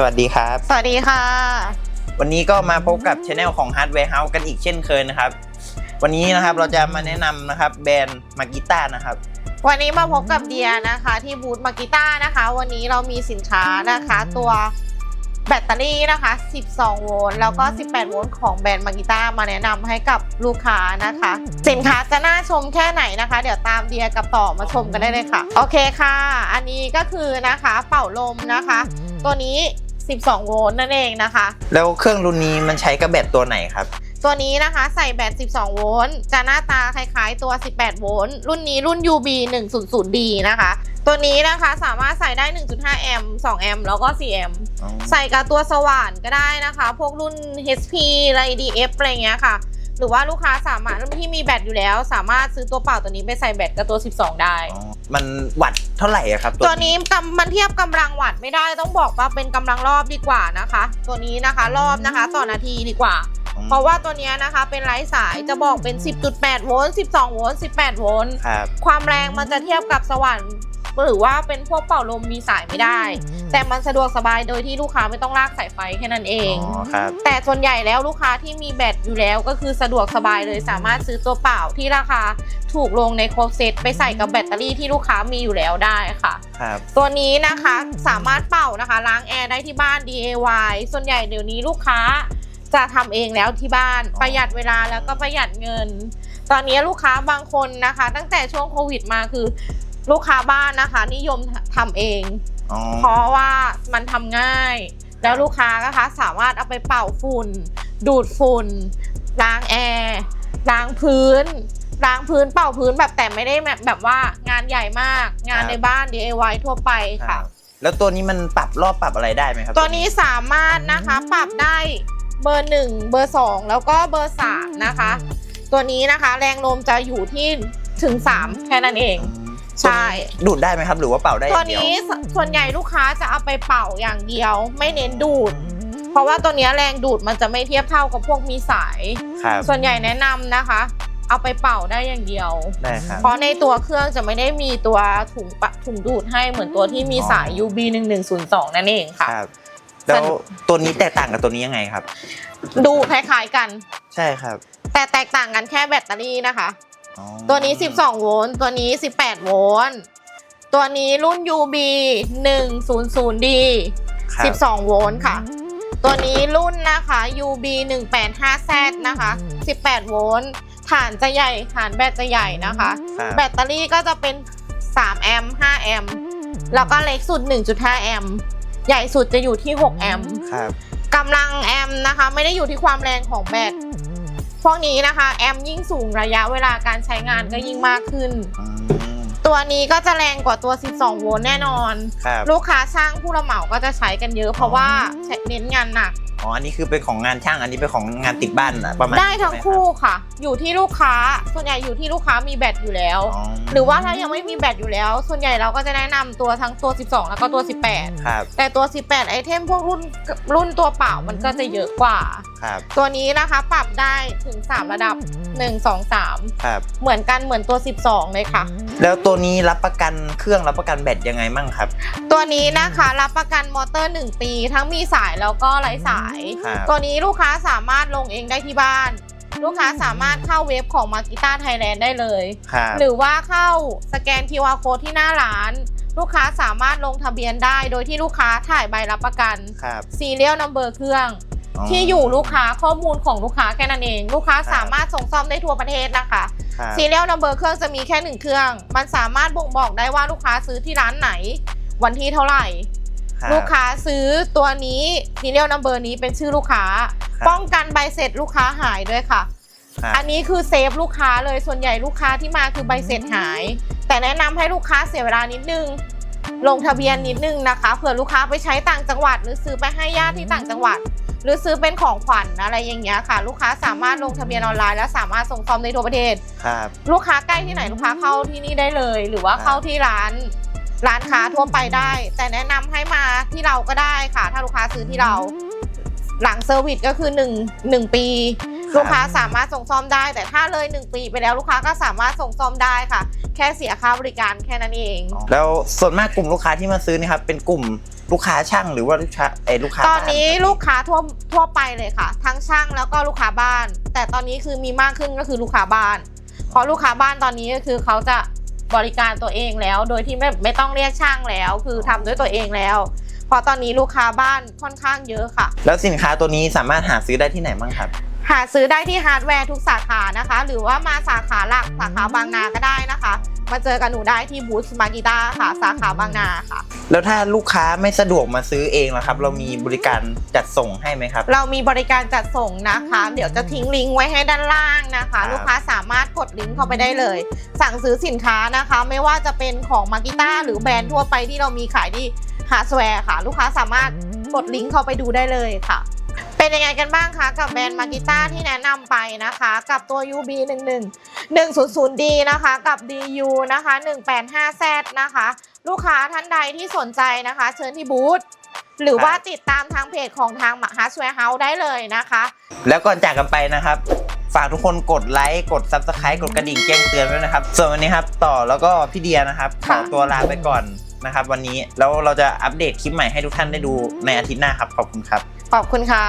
สวัสดีครับ สวัสดีค่ะ วันนี้ก็มาพบกับช anel ของ Hardware House กันอีกเช่นเคยนะครับ วันนี้นะครับเราจะมาแนะนำนะครับแบรนด์มากิต้านะครับ วันนี้มาพบกับเดียนะคะ ที่บูธมากิต้านะคะ วันนี้เรามีสินค้านะคะ ตัวแบตเตอรี่นะคะ 12 โวลต์ แล้วก็ 18 โวลต์ของแบรนด์มากิต้ามาแนะนำให้กับลูกค้านะคะ สินค้าจะน่าชมแค่ไหนนะคะ เดี๋ยวตามเดียกับต่อมาชมกันได้เลยค่ะ โอเคค่ะ อันนี้ก็คือนะคะเป่าลมนะคะ ตัวนี้ 12 โวลต์นั่นเองนะคะ แล้วเครื่องรุ่นนี้มันใช้กับแบตตัวไหนครับ ตัวนี้นะคะใส่แบต 12 โวลต์ จะหน้าตาคล้ายๆตัว 18 โวลต์ รุ่นนี้รุ่น UB 100D นะคะ ตัวนี้นะคะสามารถใส่ได้ 1.5 แอมป์ 2 แอมป์ แล้วก็ 4 แอมป์ ใส่กับตัวสว่านก็ได้นะคะ พวกรุ่น HP อะไร DF อะไรเงี้ยค่ะ หรือว่าลูกค้าสามารถที่มีแบตอยู่แล้ว สามารถซื้อตัวเปล่าตัวนี้ไปใส่แบตกับตัว 12 ได้อ๋อมันวัตต์เท่าไหร่อะครับ ตัวนี้กำมันเทียบกำลังวัตต์ไม่ได้ต้องบอกว่าเป็นกำลังรอบดีกว่านะคะ ตัวนี้นะคะรอบนะคะต่อนาทีดีกว่าอืมเพราะว่าตัวเนี้ยนะคะเป็นไร้สายจะบอกเป็น 10.8 โวลต์ 12 โวลต์ 18 โวลต์ครับความแรงมันจะเทียบกับสว่าน หรือว่าเป็นพวกเป่าลมมีสายไม่ได้ แต่มันสะดวกสบายโดยที่ลูกค้าไม่ต้องลากสายไฟแค่นั้นเอง อ๋อครับ แต่ส่วนใหญ่แล้วลูกค้าที่มีแบตอยู่แล้วก็คือสะดวกสบายเลยสามารถซื้อตัวเปล่าที่ราคาถูกลงในโครบเซตไปใส่กับแบตเตอรี่ที่ลูกค้ามีอยู่แล้วได้ค่ะ ครับ ตัวนี้นะคะสามารถเป่านะคะล้างแอร์ได้ที่บ้าน DIY ส่วนใหญ่เดี๋ยวนี้ลูกค้าจะทำเองแล้วที่บ้านอ๋อ ประหยัดเวลาแล้วก็ประหยัดเงิน ตอนนี้ลูกค้าบางคนนะคะ ตั้งแต่ช่วงโควิดมาคือ ลูกค้าบ้านนะคะ นิยมทำเอง อ๋อ เพราะว่ามันทำง่าย แล้วลูกค้านะคะสามารถเอาไปเป่าฝุ่น ดูดฝุ่น ล้างแอร์ล้างพื้น ล้างพื้นเป่าพื้นแบบแต่ไม่ได้แบบแบบว่างานใหญ่มากงานในบ้าน DIY ทั่วไปคค่ะ รับแล้วตัวนี้มันปรับรอบปรับอะไรได้ไหมครับ ตัวนี้สามารถนะคะปรับได้เบอร์หนึ่งเบอร์สองแล้วก็เบอร์สามนะคะ ตัวนี้นะคะ แรงลมจะอยู่ที่ถึงสามแค่นั้นเองอืม ใช่ ดูดได้ไหมครับ หรือว่าเป่าได้อตัวย่างเดียวนี้สส่วนใหญ่ลูกค้าจะเอาไปเป่าอย่างเดียว ไม่เน้นดูด เพราะว่าตัวเนี้ยแรงดูดมันจะไม่เทียบเท่ากับพวกมีสาย ครับส่วนใหญ่แนะนำนะคะ เอาไปเป่าได้อย่างเดียว ได้ครับ เพราะในตัวเครื่องจะไม่ได้มีตัวถุงปะถุงดูดให้เหมือนตัวที่มีสาย อ๋อ UB 1 1 0 2นั่นเองค่ะ ครับ แล้ว ตัวนี้แตกต่างกับตัวนี้ยังไงครับ ดูคล้ายๆกัน ใช่ครับ แต่แตกต่างกันแค่แบตเตอรี่นะคะอ๋อ ตัวนี้ 12 โวลต์ ตัวนี้ 18 โวลต์ ตัวนี้รุ่น UB 100D ครับ 12 โวลต์ค่ะ ตัวนี้รุ่นนะคะ UB 185Z นะคะ 18 โวลต์ ฐานจะใหญ่ ฐานแบตจะใหญ่นะคะ ครับแบตเตอรี่ก็จะเป็น 3 แอมป์ 5 แอมป์ แล้วก็เล็กสุด 1.5 แอมป์ ใหญ่สุดจะอยู่ที่ 6 แอมป์ ครับ กำลังแอมป์นะคะ ไม่ได้อยู่ที่ความแรงของแบต พวกนี้นะคะ แอมป์ยิ่งสูงระยะเวลาการใช้งานก็ยิ่งมากขึ้น อืม ตัวนี้ก็จะแรงกว่าตัว 12 โวลต์แน่นอน ครับ ลูกค้าช่างผู้รับเหมาก็จะใช้กันเยอะ เพราะว่าใช้เน้นงานหนัก อ๋ออันนี้คือเป็นของงานช่างอันนี้เป็นของงานติดบ้านอะประมาณได้นี้ทั้งใช่หมคู่รับค่ะ อยู่ที่ลูกค้า ส่วนใหญ่อยู่ที่ลูกค้ามีแบตอยู่แล้วอ๋อหรือว่าถ้ายังไม่มีแบตอยู่แล้ว ส่วนใหญ่เราก็จะแนะนำตัวทั้งตัว 12 แล้วก็ตัว 18 ครับ แต่ตัว 18 ไอเทมพวกรุ่นรุ่นตัวเปล่ามันก็จะเยอะกว่า ครับ ตัวนี้นะคะปรับได้ถึง 3 ระดับ 1 2 3 ครับ เหมือนกันเหมือนตัว 12 เลยค่ะ แล้วตัวนี้รับประกันเครื่องรับประกันแบตยังไงมั่งครับ ตัวนี้นะคะรับประกันมอเตอร์ 1 ปี ทั้งมีสายแล้วก็ไร้สายครับ ตัวนี้ลูกค้าสามารถลงเองได้ที่บ้าน ลูกค้าสามารถเข้าเว็บของ m a กิต้าไทยแลนด์ได้เลย ครับหรือว่าเข้าสแกน QR code ที่หน้าร้าน ลูกค้าสามารถลงทะเบียนได้ โดยที่ลูกค้าถ่ายใบรับประกันครับ serial number เครื่อง ที่อยู่ลูกค้าข้อมูลของลูกค้าแค่นั้นเอง ลูกค้าสามารถส่งซ่อมได้ทั่วประเทศนะคะครับ serial number เครื่องจะมีแค่หนึ่งเครื่อง มันสามารถบ่งบอกได้ว่าลูกค้าซื้อที่ร้านไหน วันที่เท่าไหร่รับ ลูกค้าซื้อตัวนี้ serial number นี้เป็นชื่อลูกค้าครับป้องกันใบเสร็จลูกค้าหายด้วยค่ะครับอันนี้คือเซฟลูกค้าเลยส่วนใหญ่ลูกค้าที่มาคือใบเสร็จหาย แต่แนะนำให้ลูกค้าเสียเวลานิดนึง ลงทะเบียนนิดนึงนะคะเผื่อลูกค้าไปใช้ต่างจังหวัด หรือซื้อไปให้ญาติที่ต่างจังหวัด หรือซื้อเป็นของขวัญอะไรอย่างเงี้ยค่ะ ลูกค้าสามารถลงทะเบียนออนไลน์และสามารถส่งซ่อมได้ทั่วประเทศครับลูกค้าใกล้ที่ไหนลูกค้าเข้าที่นี่ได้เลย หรือว่าเข้าที่ร้าน ร้านค้าทั่วไปได้ แต่แนะนำให้มาที่เราก็ได้ค่ะ ถ้าลูกค้าซื้อที่เรา หลังเซอร์วิสก็คือ1 1ปี ลูกค้าสามารถส่งซ่อมได้ แต่ถ้าเลย 1 ปีไปแล้วลูกค้าก็สามารถส่งซ่อมได้ค่ะ แค่เสียค่าบริการแค่นั้นเอง แล้วส่วนมากกลุ่มลูกค้าที่มาซื้อนี่ครับเป็นกลุ่มลูกค้าช่างหรือว่าลูกค้าไอ้ยลูกค้าตอนนี้บ้าลูกค้าทั่วทั่วไปเลยค่ะ ทั้งช่างแล้วก็ลูกค้าบ้าน แต่ตอนนี้คือมีมากขึ้นก็คือลูกค้าบ้านเพราะลูกค้าบ้านตอนนี้ก็คือเขาจะ บริการตัวเองแล้ว โดยที่ไม่ไม่ต้องเรียกช่างแล้ว คือทำด้วยตัวเองแล้วเพราะตอนนี้ลูกค้าบ้านค่อนข้างเยอะค่ะ แล้วสินค้าตัวนี้สามารถหาซื้อได้ที่ไหนบ้างครับ หาซื้อได้ที่ฮาร์ดแวร์ทุกสาขานะคะ หรือว่ามาสาขาหลักสาขาบางนาก็ได้นะคะ มาเจอกันหนูได้ที่บูธสมากิต้าค่ะ สาขาบางนาค่ะ แล้วถ้าลูกค้าไม่สะดวกมาซื้อเองล่ะครับ เรามีบริการจัดส่งให้ไหมครับ เรามีบริการจัดส่งนะคะ เดี๋ยวจะทิ้งลิงก์ไว้ให้ด้านล่างนะครัคะบลูกค้าสามารถกดลิงก์เข้าไปได้เลย สั่งซื้อสินค้านะคะ ไม่ว่าจะเป็นของมากิต้าหรือแบรนด์ทั่วไปที่เรามีขายที่ฮาร์ดแวร์ค่ะ ลูกค้าสามารถกดลิงก์เข้าไปดูได้เลยค่ะเป็นยังไงกันบ้างคะ กับแบรนด์มากิต้าที่แนะนำไปนะคะ กับตัว UB 11 100D นะคะ กับ DU นะคะ 185Z นะคะ ลูกค้าท่านใดที่สนใจนะคะ เชิญที่บูธหรือว่าติดตามทางเพจของทางฮาร์ดแวร์เฮาส์ได้เลยนะคะ แล้วก่อนจากกันไปนะครับ ฝากทุกคนกดไลค์กด Subscribe กดกระดิ่งแจ้งเตือนด้วยนะครับ ส่วนวันนี้ครับต่อแล้วก็พี่เดียนะครับขค่ะอตัวลาไปก่อนนะครับ วันนี้แล้วเราจะอัปเดตคลิปใหม่ให้ทุกท่านได้ดูในอาทิตย์หน้าครับ ขอบคุณครับ ขอบคุณค่ะ